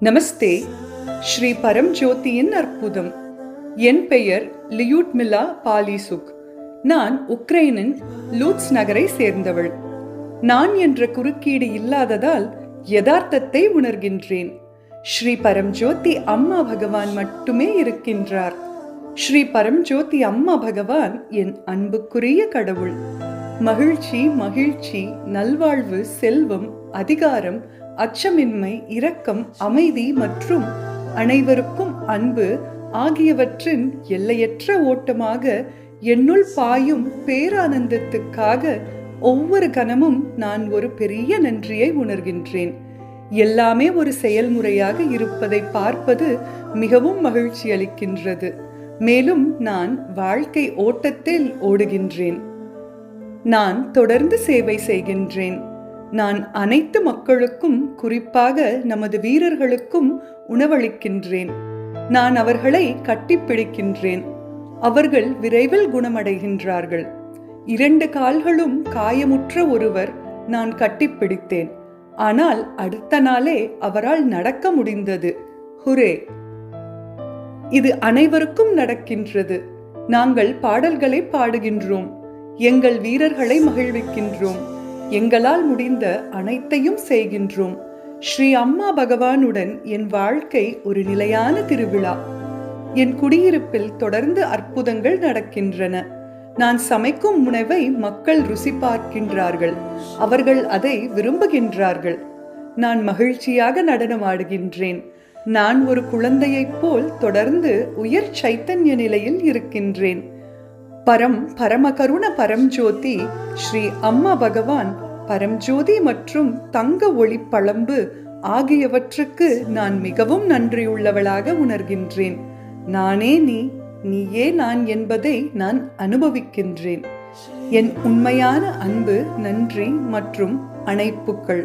நமஸ்தே. ஸ்ரீ பரம்ஜோதியின் அற்புதம். என் பெயர் லியூட்மிலா பாலிசுக். நான் உக்ரைனின் லூட்ஸ் நகரை சேர்ந்தவள். நான் என்ற குறுக்கீடு இல்லாததால் யதார்த்தத்தை உணர்கின்றேன். ஸ்ரீ பரம்ஜோதி அம்மா பகவான் மட்டுமே இருக்கின்றார். ஸ்ரீ பரம்ஜோதி அம்மா பகவான் என் அன்புக்குரிய கடவுள். மகிழ்ச்சி மகிழ்ச்சி நல்வாழ்வு செல்வம் அதிகாரம் அச்சமின்மை இரக்கம் அமைதி மற்றும் அனைவருக்கும் அன்பு ஆகியவற்றின் எல்லையற்ற ஓட்டமாக என்னுள் பாயும் பேரானந்தத்துக்காக ஒவ்வொரு கணமும் நான் ஒரு பெரிய நன்றியை உணர்கின்றேன். எல்லாமே ஒரு செயல்முறையாக இருப்பதை பார்ப்பது மிகவும் மகிழ்ச்சி அளிக்கின்றது. மேலும் நான் வாழ்க்கை ஓட்டத்தில் ஓடுகின்றேன். நான் தொடர்ந்து சேவை செய்கின்றேன். நான் அனைத்து மக்களுக்கும் குறிப்பாக நமது வீரர்களுக்கும் உணவளிக்கின்றேன். நான் அவர்களை கட்டிப்பிடிக்கின்றேன். அவர்கள் விரைவில் குணமடைகின்றார்கள். இரண்டு கால்களும் காயமுற்ற ஒருவர் நான் கட்டிப்பிடித்தேன். ஆனால் அடுத்த நாளே அவரால் நடக்க முடிந்தது. ஹுரே! இது அனைவருக்கும் நடக்கின்றது. நாங்கள் பாடல்களை பாடுகின்றோம். எங்கள் வீரர்களை மகிழ்விக்கின்றோம். எங்களால் முடிந்த அனைத்தையும் செய்கின்றோம். ஸ்ரீ அம்மா பகவானுடன் என் வாழ்க்கை ஒரு நிலையான திருவிழா. என் குடியிருப்பில் தொடர்ந்து அற்புதங்கள் நடக்கின்றன. நான் சமைக்கும் உணவை மக்கள் ருசி பார்க்கின்றார்கள். அவர்கள் அதை விரும்புகின்றார்கள். நான் மகிழ்ச்சியாக நடனமாடுகின்றேன். நான் ஒரு குழந்தையைப் போல் தொடர்ந்து உயர் சைத்தன்ய நிலையில் இருக்கின்றேன். பரம் பரமகருண பரம்ஜோதி ஸ்ரீ அம்மா பகவான் பரம்ஜோதி மற்றும் தங்க ஒளி பழம்பு ஆகியவற்றுக்கு நான் மிகவும் நன்றியுள்ளவளாக உணர்கின்றேன். நானே நீ நீயே நான் என்பதை நான் அனுபவிக்கின்றேன். என் உண்மையான அன்பு நன்றி மற்றும் அணைப்புக்கள்.